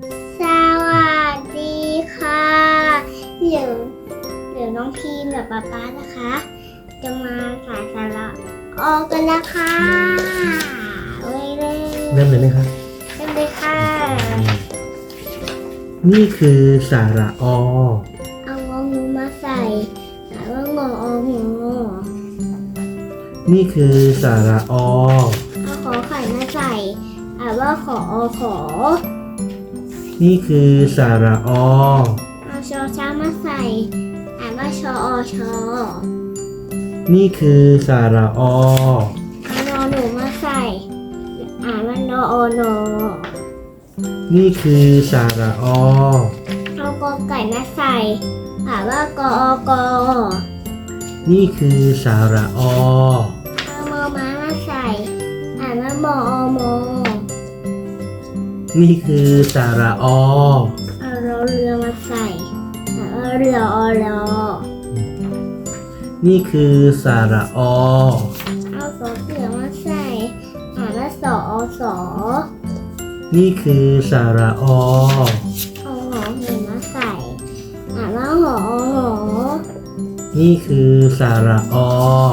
สวัสดีค่ะเดี๋ยวเดี๋ยวน้องพีมกับป๊าป๊านะคะ จะมาสายสาระออกกันนะคะไว้เลยเริ่มเลยไหมครับ เริ่มเลยค่ะ นี่คือสาระอเอางองูมาใส่ถามว่างอองอนี่คือสาระอเอาขอไข่มาใส่ถามว่าขออขอ นี่คือสาระอเอาชอช้างมาใส่ถามว่าชออชอนี่คือสาระอ เอานอหนูมาใส่ อ่านว่านออนอนี่คือสาระอ เอากอไก่มาใส่ถามว่ากออกอ นี่คือสาระอเอามอ นี่คือสาระอเอารอเรือมาใส่อ่านว่าเรืออรอนี่คือสาระอเอาสอเสือมาใส่อ่านว่าสออสอนี่คือสาระอเอาหอหีมาใส่อ่านว่าหออหอนี่คือสาระอเอ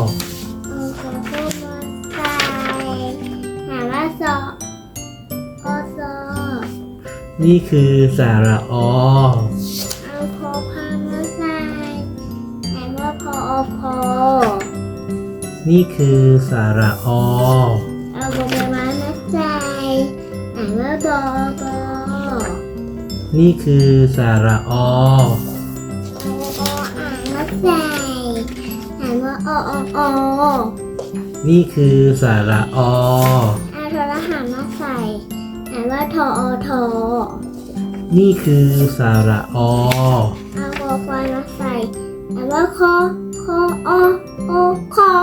นี่คือสาระอเอาพอพามาใส่อ่านว่าพออพอ นี่คือสาระอเอาบอใบไม้มาใส่อ่านว่าบอกอนี่คือสาระอเอาออ่านมาใส่อ่านว่าออออนี่คือสาระออ ทออทอนี่คือสาระอเอาคอควายมาใส่อ่านว่าคอคออโอคอ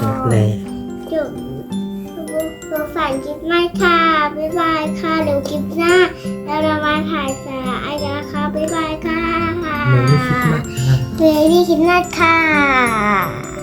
จบแล้วจุดสุขสันต์คลิปหน้าค่ะ บ๊ายบายค่ะเดี๋ยวคลิปหน้าเราจะมาถ่ายสาระไอ้นะคะบ๊ายบายค่ะเมย์คิดมากค่ะเมย์ที่คลิปหน้าค่ะ